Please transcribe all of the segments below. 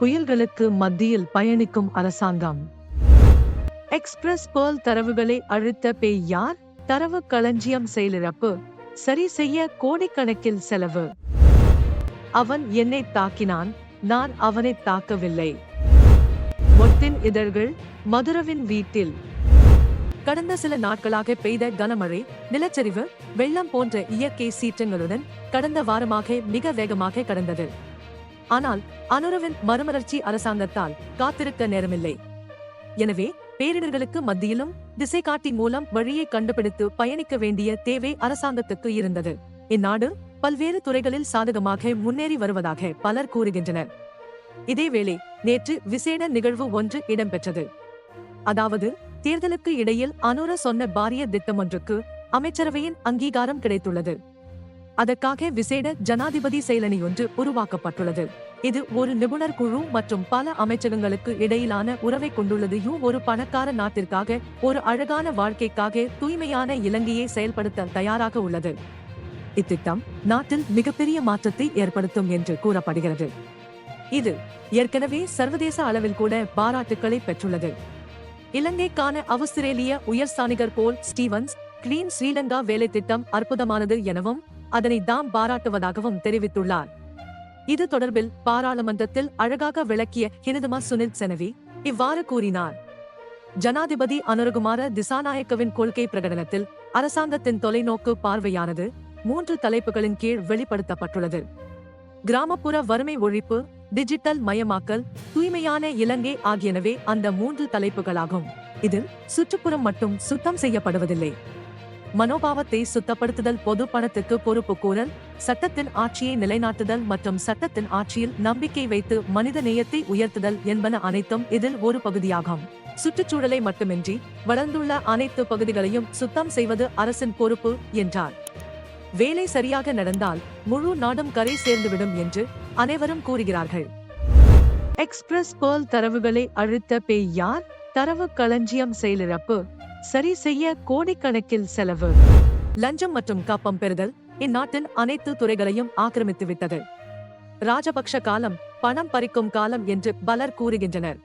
புயல்களுக்கு மத்தியில் பயணிக்கும் அரசாங்கம். எக்ஸ்பிரஸ் பேர்ல் தரவுகளை அழுத்த பேய் யார்? தரவு களஞ்சியம் செயலிழப்பு. சரி செய்ய கோடிக்கணக்கில் செலவு. அவன் என்னை தாக்கினான் நான் அவனை தாக்கவில்லை. மொத்தின் இதழ்கள் மதுரவின் வீட்டில். கடந்த சில நாட்களாக பெய்த கனமழை நிலச்சரிவு வெள்ளம் போன்ற இயற்கை சீற்றங்களுடன் கடந்த வாரமாக மிக வேகமாக கடந்தது. ஆனால் அனுரவின் மறுமலர்ச்சி அரசாங்கத்தால் காத்திருக்க நேரமில்லை. எனவே பேரிடர்களுக்கு மத்தியிலும் திசை காட்டி மூலம் வழியை கண்டுபிடித்து பயணிக்க வேண்டிய தேவை அரசாங்கத்துக்கு இருந்தது. இந்நாடு பல்வேறு துறைகளில் சாதகமாக முன்னேறி வருவதாக பலர் கூறுகின்றனர். இதேவேளை நேற்று விசேட நிகழ்வு ஒன்று இடம்பெற்றது. அதாவது தேர்தலுக்கு இடையில் அனுர சொன்ன பாரிய திட்டம் ஒன்றுக்கு அமைச்சரவையின் அங்கீகாரம் கிடைத்துள்ளது. அதற்காக விசேட ஜனாதிபதி செயலணி ஒன்று உருவாக்கப்பட்டுள்ளது. இது ஒரு நிபுணர் குழு மற்றும் பல அமைச்சகங்களுக்கு இடையிலான உறவை கொண்டுள்ளது. யூ ஒரு பணக்கார நாட்டிற்காக ஒரு அழகான வாழ்க்கைக்காக தூய்மையான இலங்கையை செயல்படுத்த தயாராக உள்ளது. இத்திட்டம் நாட்டில் மிகப்பெரிய மாற்றத்தை ஏற்படுத்தும் என்று கூறப்படுகிறது. இது ஏற்கனவே சர்வதேச அளவில் கூட பாராட்டுக்களை பெற்றுள்ளது. இலங்கைக்கான ஆஸ்திரேலிய உயர்ஸ்தானிகர் போல் ஸ்டீவன்ஸ் கிளீன் ஸ்ரீலங்கா வேலை திட்டம் அற்புதமானது எனவும் அதனை தாம் பாராட்டுவதாகவும் தெரிவித்துள்ளார். இது தொடர்பில் பாராளுமன்றத்தில் அழகாக விளக்கிய ஹினதுமா சுனில் செனவி இவ்வாறு கூறினார். ஜனாதிபதி அனுரகுமார திசாநாயக்கவின் கொள்கை பிரகடனத்தில் அரசாங்கத்தின் தொலைநோக்கு பார்வையானது மூன்று தலைப்புகளின் கீழ் வெளிப்படுத்தப்பட்டுள்ளது. கிராமப்புற வறுமை ஒழிப்பு டிஜிட்டல் மயமாக்கல் தூய்மையான இலங்கை ஆகியனவே அந்த மூன்று தலைப்புகளாகும். இதில் சுற்றுப்புறம் மட்டும் சுத்தம் செய்யப்படுவதில்லை. மனோபாவத்தை சுத்தப்படுத்துதல் பொது பணத்துக்கு பொறுப்பு கூறல் சட்டத்தின் ஆட்சியை நிலைநாட்டுதல் மற்றும் சட்டத்தின் ஆட்சியில் நம்பிக்கை வைத்து மனித நேயத்தை உயர்த்துதல் என்பன அனைத்தும் இதில் ஒரு பகுதியாகும். சுற்றுச்சூழலை மட்டுமின்றி வளர்ந்துள்ள அனைத்து பகுதிகளையும் சுத்தம் செய்வது அரசின் பொறுப்பு என்றார். வேலை சரியாக நடந்தால் முழு நாடும் கரை சேர்ந்துவிடும் என்று அனைவரும் கூறுகிறார்கள். எக்ஸ்பிரஸ் பேர்ல் தரவுகளை அழுத்த பேய் யார்? தரவு களஞ்சியம் செயலிழப்பு சரி செய்ய கோடிக்கணக்கில் செலவு. லஞ்சம் மற்றும் கப்பம் பெறுதல் இந்நாட்டின் அனைத்து துறைகளையும் ஆக்கிரமித்து விட்டது ராஜபக்ஷ காலம் பணம் பறிக்கும் காலம் என்று பலர் கூறுகின்றனர்.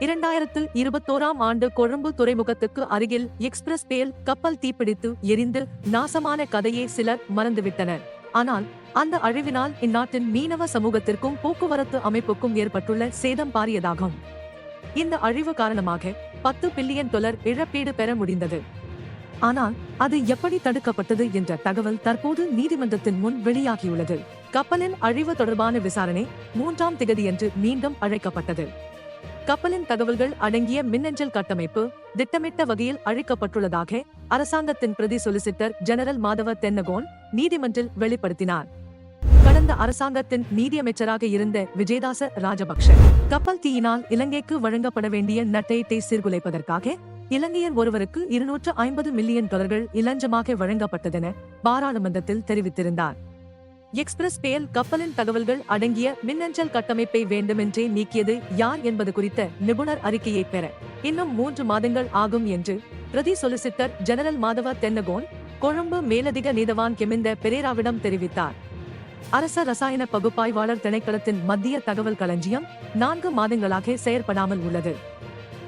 இரண்டாயிரத்து இருபத்தோராம் ஆண்டு கொழும்பு துறைமுகத்துக்கு அருகில் எக்ஸ்பிரஸ் பேல் கப்பல் தீப்பிடித்து எரிந்து நாசமான கதையை சிலர் மறந்துவிட்டனர். ஆனால் அந்த அழிவினால் இந்நாட்டின் மீனவ சமூகத்திற்கும் போக்குவரத்து அமைப்புக்கும் ஏற்பட்டுள்ள சேதம் பாரியதாகும். இந்த அழிவு காரணமாக பத்து பில்லியன் டொலர் இழப்பீடு பெற முடிந்தது. ஆனால் அது எப்படி தடுக்கப்பட்டது என்ற தகவல் தற்போது நீதிமன்றத்தின் முன் வெளியாகியுள்ளது. கப்பலின் அழிவு தொடர்பான விசாரணை மூன்றாம் திகதியன்று மீண்டும் அழைக்கப்பட்டது. கப்பலின் தகவல்கள் அடங்கிய மின்னஞ்சல் கட்டமைப்பு திட்டமிட்ட வகையில் அழிக்கப்பட்டுள்ளதாக அரசாங்கத்தின் பிரதி சொலிசிட்டர் ஜெனரல் மாதவ தென்னகோன் நீதிமன்றில் வெளிப்படுத்தினார். கடந்த அரசாங்கத்தின் நீதியமைச்சராக இருந்த விஜயதாச ராஜபக்ஷ கப்பல் தீயினால் இலங்கைக்கு வழங்கப்பட வேண்டிய நட்டயத்தை சீர்குலைப்பதற்காக இலங்கையர் ஒருவருக்கு இருநூற்று ஐம்பது மில்லியன் டாலர்கள் இலஞ்சமாக வழங்கப்பட்டதென பாராளுமன்றத்தில் தெரிவித்திருந்தார். எக்ஸ்பிரஸ் பேல் கப்பலின் தகவல்கள் அடங்கிய மின்னஞ்சல் கட்டமைப்பை வேண்டுமென்றே நீக்கியது யார் என்பது குறித்த நிபுணர் அறிக்கையை பெற இன்னும் மூன்று மாதங்கள் ஆகும் என்று பிரதி சொலிசிட்டர் ஜெனரல் மாதவ தென்னகோன் கொழும்பு மேலதிக நீதவான் கெமிந்த பெரேராவிடம் தெரிவித்தார். அரச ரசாயன பகுப்பாய்வாளர் திணைக்களத்தின் மத்திய தகவல் களஞ்சியம் நான்கு மாதங்களாக செயற்படாமல் உள்ளது.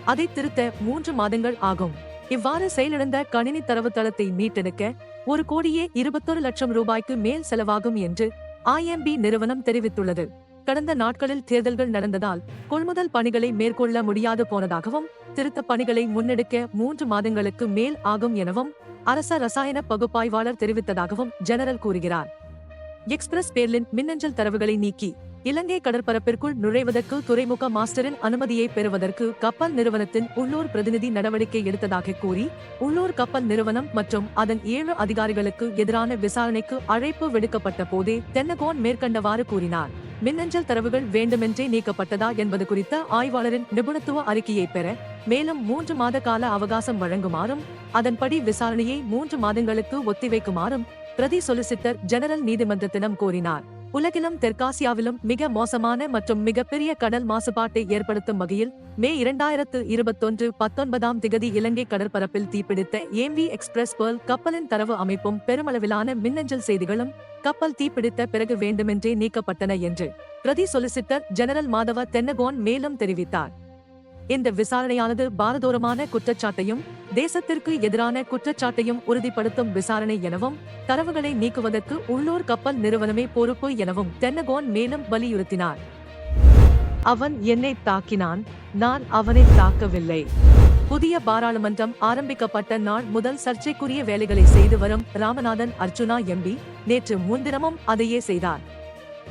அதை திருத்த மூன்று மாதங்கள் ஆகும். இவ்வாறு செயலிழந்த கணினி தரவுத்தளத்தை மீட்டெடுக்க ஒரு கோடியே இருபத்தொரு லட்சம் ரூபாய்க்கு மேல் செலவாகும் என்று ஐஎம்பி நிறுவனம் தெரிவித்துள்ளது. கடந்த நாட்களில் தேர்தல்கள் நடந்ததால் கொள்முதல் பணிகளை மேற்கொள்ள முடியாது போனதாகவும் திருத்த பணிகளை முன்னெடுக்க மூன்று மாதங்களுக்கு மேல் ஆகும் எனவும் அரச ரசாயன பகுப்பாய்வாளர் தெரிவித்ததாகவும் ஜெனரல் கூறுகிறார். எக்ஸ்பிரஸ் பேர்லின் மின்னஞ்சல் தரவுகளை நீக்கி இலங்கை கடற்பரப்பிற்குள் நுழைவதற்கு துறைமுக மாஸ்டரின் அனுமதியை பெறுவதற்கு கப்பல் நிறுவனத்தின் உள்ளூர் பிரதிநிதி நடவடிக்கை எடுத்ததாக கூறி உள்ளூர் கப்பல் நிறுவனம் மற்றும் அதன் ஏழு அதிகாரிகளுக்கு எதிரான விசாரணைக்கு அழைப்பு விடுக்கப்பட்ட போதே தென்னகோன் மேற்கண்டவாறு கூறினார். மின்னஞ்சல் தரவுகள் வேண்டுமென்றே நீக்கப்பட்டதா என்பது குறித்த ஆய்வாளரின் நிபுணத்துவ அறிக்கையை பெற மேலும் மூன்று மாத கால அவகாசம் வழங்குமாறும் அதன்படி விசாரணையை மூன்று மாதங்களுக்கு ஒத்திவைக்குமாறும் பிரதி சொலிசிட்டர் ஜெனரல் நீதிமன்றத்திடம் கோரினார். உலகிலும் தெற்காசியாவிலும் மிக மோசமான மற்றும் மிகப்பெரிய கடல் மாசுபாட்டை ஏற்படுத்தும் வகையில் மே இரண்டாயிரத்து இருபத்தொன்று பத்தொன்பதாம் திகதி இலங்கை கடற்பரப்பில் தீப்பிடித்த ஏம்வி எக்ஸ்பிரஸ் பேர்ல் கப்பலின் தரவு அமைப்பும் பெருமளவிலான மின்னஞ்சல் செய்திகளும் கப்பல் தீப்பிடித்த பிறகு வேண்டுமென்றே நீக்கப்பட்டன என்று பிரதி சொலிசிட்டர் ஜெனரல் மாதவ தென்னகோன் மேலும் தெரிவித்தார். இந்த விசாரணையானது பாரதூரமான குற்றச்சாட்டையும் தேசத்திற்கு எதிரான குற்றச்சாட்டையும் உறுதிப்படுத்தும் விசாரணை எனவும் தரவுகளை நீக்குவதற்கு உள்ளூர் கப்பல் நிறுவனமே பொறுப்பு எனவும் தென்னகோன் மேலும் வலியுறுத்தினார். அவன் என்னை தாக்கினான் நான் அவனை தாக்கவில்லை. புதிய பாராளுமன்றம் ஆரம்பிக்கப்பட்ட நாள் முதல் சர்ச்சைக்குரிய வேலைகளை செய்து வரும் ராமநாதன் அர்ஜுனா எம்பி நேற்று முன்தினமும் அதையே செய்தார்.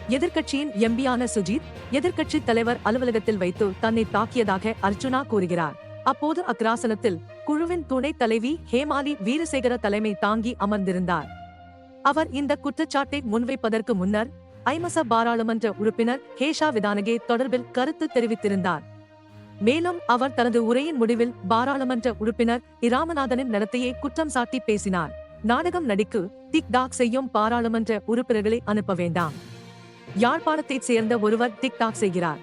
எதிர்க்கட்சியின் எம்பியான சுஜித் எதிர்க்கட்சி தலைவர் அலுவலகத்தில் வைத்து தன்னை தாக்கியதாக அர்ஜுனா கூறுகிறார். அப்போது அக்ராசனத்தில் குழுவின் துணைத் தலைவி ஹேமாலி வீரசேகர தலைமை தாங்கி அமர்ந்திருந்தார். அவர் இந்த குற்றச்சாட்டை முன்வைப்பதற்கு முன்னர் ஐமச பாராளுமன்ற உறுப்பினர் ஹேஷா விதானகே தொடர்பில் கருத்து தெரிவித்திருந்தார். மேலும் அவர் தனது உரையின் முடிவில் பாராளுமன்ற உறுப்பினர் இராமநாதனின் நடத்தையை குற்றம் சாட்டி பேசினார். நாடகம் நடிக்கு டிக் டாக் செய்யும் பாராளுமன்ற உறுப்பினர்களை அனுப்ப வேண்டாம். யாழ்ப்பாணத்தைச் சேர்ந்த ஒருவர் டிக்டாக் செய்கிறார்.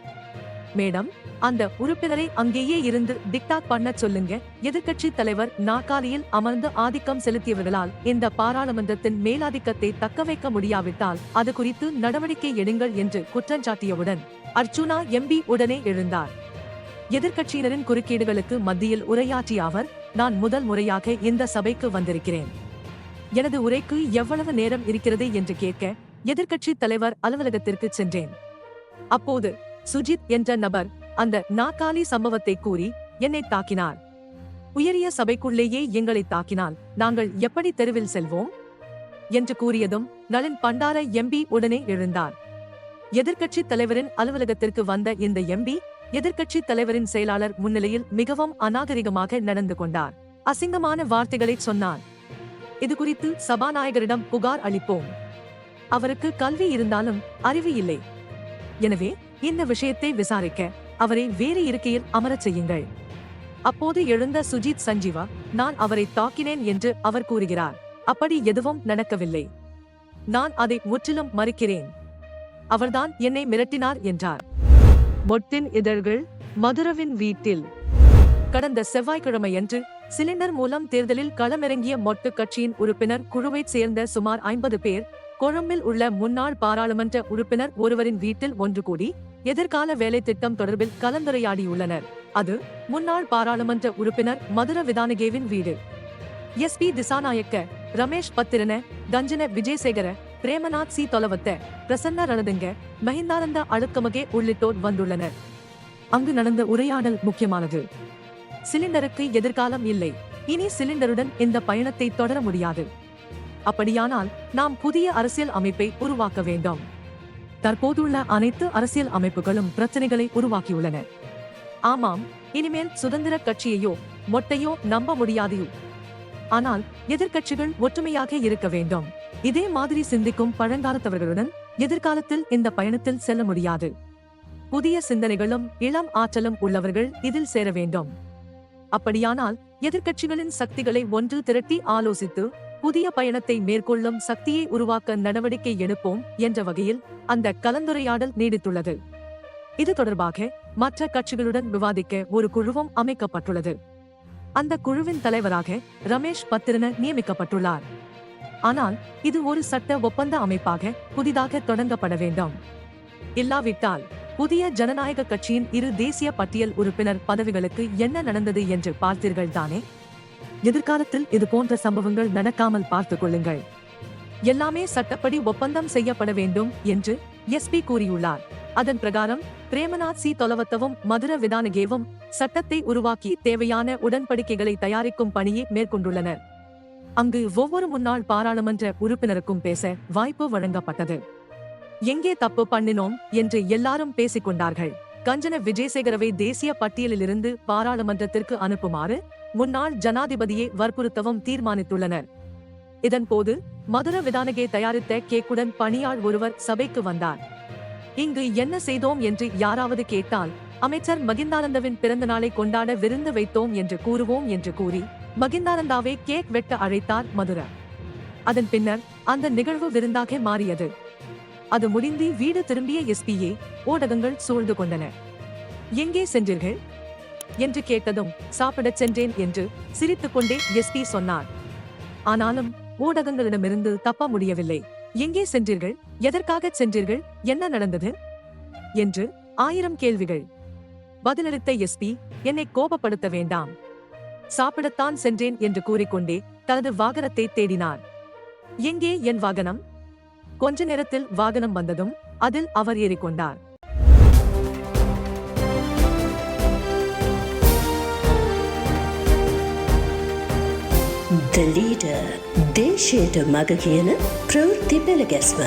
மேடம் அந்த உறுப்பினரை அங்கேயே இருந்து டிக்டாக் பண்ண சொல்லுங்க. எதிர்கட்சி தலைவர் நாக்காலியில் அமர்ந்து ஆதிக்கம் செலுத்தியவர்களால் இந்த பாராளுமன்றத்தின் மேலாதிக்கத்தை தக்கவைக்க முடியாவிட்டால் அது குறித்து நடவடிக்கை எடுங்கள் என்று குற்றஞ்சாட்டியவுடன் அர்ச்சுனா எம்பி உடனே எழுந்தார். எதிர்க்கட்சியினரின் குறுக்கீடுகளுக்கு மத்தியில் உரையாற்றிய அவர் நான் முதல் முறையாக இந்த சபைக்கு வந்திருக்கிறேன். எனது உரைக்கு எவ்வளவு நேரம் இருக்கிறது? என்று கேட்க எதிர்க்கட்சி தலைவர் அலுவலகத்திற்கு சென்றேன். அப்போது சுஜித் என்ற நபர் அந்த நாக்காலி சம்பவத்தை கூறி என்னை தாக்கினார். உயரிய சபைக்குள்ளேயே எங்களை தாக்கினால் நாங்கள் எப்படி தெருவில் செல்வோம்? என்று கூறியதும் நளின் பண்டார எம்பி உடனே எழுந்தார். எதிர்க்கட்சி தலைவரின் அலுவலகத்திற்கு வந்த இந்த எம்பி எதிர்க்கட்சி தலைவரின் செயலாளர் முன்னிலையில் மிகவும் அநாகரிகமாக நடந்து கொண்டார். அசிங்கமான வார்த்தைகளை சொன்னார். இது குறித்து சபாநாயகரிடம் புகார் அளிப்போம். அவருக்கு கல்வி இருந்தாலும் அறிவு இல்லை. எனவே இந்த விஷயத்தை விசாரிக்க அவரை வேறு இருக்கையில் அமரச் செய்யுங்கள். அப்போது எழுந்த சுஜித் சஞ்சீவா நான் அவரை தாக்கினேன் என்று அவர் கூறுகிறார். அப்படி எதுவும் நடக்கவில்லை. நான் அதை முற்றிலும் மறுக்கிறேன். அவர்தான் என்னை மிரட்டினார் என்றார். மொட்டின் இதழ்கள் மதுரவின் வீட்டில். கடந்த செவ்வாய்க்கிழமையன்று சிலிண்டர் மூலம் தேர்தலில் களமிறங்கிய மொட்டு கட்சியின் உறுப்பினர் குழுவைச் சேர்ந்த சுமார் ஐம்பது பேர் கொழும்பில் உள்ள முன்னாள் பாராளுமன்ற உறுப்பினர் ஒருவரின் வீட்டில் ஒன்று கூடி எதிர்கால வேலை திட்டம் தொடர்பில் கலந்துரையாடியுள்ளனர். அது முன்னாள் பாராளுமன்ற உறுப்பினர் மதுர விதானகேவின் வீடு. S B Dissanayake Ramesh Pathirana Kanchana Wijesekera Premnath C Dolawatta Prasanna Ranatunga Mahindananda Aluthgamage உள்ளிட்டோர் வந்துள்ளனர். அங்கு நடந்த உரையாடல் முக்கியமானது. சிலிண்டருக்கு எதிர்காலம் இல்லை. இனி சிலிண்டருடன் இந்த பயணத்தை தொடர முடியாது. அப்படியானால் நாம் புதிய அரசியல் அமைப்பை உருவாக்க வேண்டும். தற்போதுள்ள அனைத்து அரசியல் அமைப்புகளும் பிரச்சனைகளை உருவாக்கியுள்ளன. ஆமாம் இனிமேல் சுதந்திர கட்சியையோ மொட்டையோ நம்ப முடியாதையோ ஆனால் எதிர்கட்சிகள் ஒற்றுமையாக இருக்க வேண்டும். இதே மாதிரி சிந்திக்கும் பழங்காலத்தவர்களுடன் எதிர்காலத்தில் இந்த பயணத்தில் செல்ல முடியாது. புதிய சிந்தனைகளும் இளம் ஆற்றலும் உள்ளவர்கள் இதில் சேர வேண்டும். அப்படியானால் எதிர்க்கட்சிகளின் சக்திகளை ஒன்று திரட்டி ஆலோசித்து புதிய பயணத்தை மேற்கொள்ளும் சக்தியை உருவாக்க நடவடிக்கை எடுப்போம் என்ற வகையில் அந்த கலந்துரையாடல் நீடித்துள்ளது. இது தொடர்பாக மற்ற கட்சிகளுடன் விவாதிக்க ஒரு குழுவும் அமைக்கப்பட்டுள்ளது. அந்த குழுவின் தலைவராக ரமேஷ் பத்திரன நியமிக்கப்பட்டுள்ளார். ஆனால் இது ஒரு சட்ட ஒப்பந்த அமைப்பாக புதிதாக தொடங்கப்பட வேண்டும். இல்லாவிட்டால் புதிய ஜனநாயக கட்சியின் இரு தேசிய பட்டியல் உறுப்பினர் பதவிகளுக்கு என்ன நடந்தது என்று பார்த்தீர்கள் தானே எதிர்காலத்தில் இது போன்ற சம்பவங்கள் நடக்காமல் பார்த்துக் கொள்ளுங்கள். எல்லாமே சட்டப்படி ஒப்பந்தம் செய்யப்பட வேண்டும் என்று எஸ்பி கூறியுள்ளார். அதன் பிரகாரம் பிரேமநாத் சி. தொலவத்தவும் மதுர விதானகேவும் சட்டத்தை உருவாக்கி தேவையான உடன்படிக்கைகளை தயாரிக்கும் பணியை மேற்கொண்டுள்ளனர். அங்கு ஒவ்வொரு முன்னாள் பாராளுமன்ற உறுப்பினருக்கும் பேச வாய்ப்பு வழங்கப்பட்டது. எங்கே தப்பு பண்ணினோம்? என்று எல்லாரும் பேசிக் கொண்டார்கள். கஞ்சன விஜயசேகரவை தேசிய பட்டியலிலிருந்து பாராளுமன்றத்திற்கு அனுப்புமாறு முன்னாள் ஜனாதிபதியை வற்புறுத்தவும் தீர்மானித்துள்ளனர். இதன்போது மதுர விதானகே தயாரித்த கேக்குடன் பணியாள் ஒருவர் சபைக்கு வந்தார். இங்கு என்ன செய்தோம் என்று யாராவது கேட்டால் அமைச்சர் மகிந்தானந்தவின் பிறந்த நாளை கொண்டாட விருந்து வைத்தோம் என்று கூறுவோம் என்று கூறி மகிந்தானந்தாவை கேக் வெட்ட அழைத்தார் மதுர. அதன் பின்னர் அந்த நிகழ்வு விருந்தாக மாறியது. அது முடிந்து வீடு திரும்பிய எஸ்பியே ஊடகங்கள் சூழ்ந்து கொண்டன. எங்கே சென்றீர்கள்? என்று கேட்டதும் சாப்பிடச் சென்றேன் என்று சிரித்துக்கொண்டே எஸ்பி சொன்னார். ஆனாலும் ஊடகங்களிடமிருந்து தப்ப முடியவில்லை. எங்கே சென்றீர்கள்? எதற்காக சென்றீர்கள்? என்ன நடந்தது? என்று ஆயிரம் கேள்விகள். பதிலளித்த எஸ்பி என்னை கோபப்படுத்த வேண்டாம். சாப்பிடத்தான் சென்றேன் என்று கூறிக்கொண்டே தனது வாகனத்தை தேடினார். எங்கே என் வாகனம்? கொஞ்ச நேரத்தில் வாகனம் வந்ததும் அதில் அவர் ஏறிக்கொண்டார். ද ලීඩර් දේශයට මග කියන ප්‍රවෘත්ති පෙළගැස්ම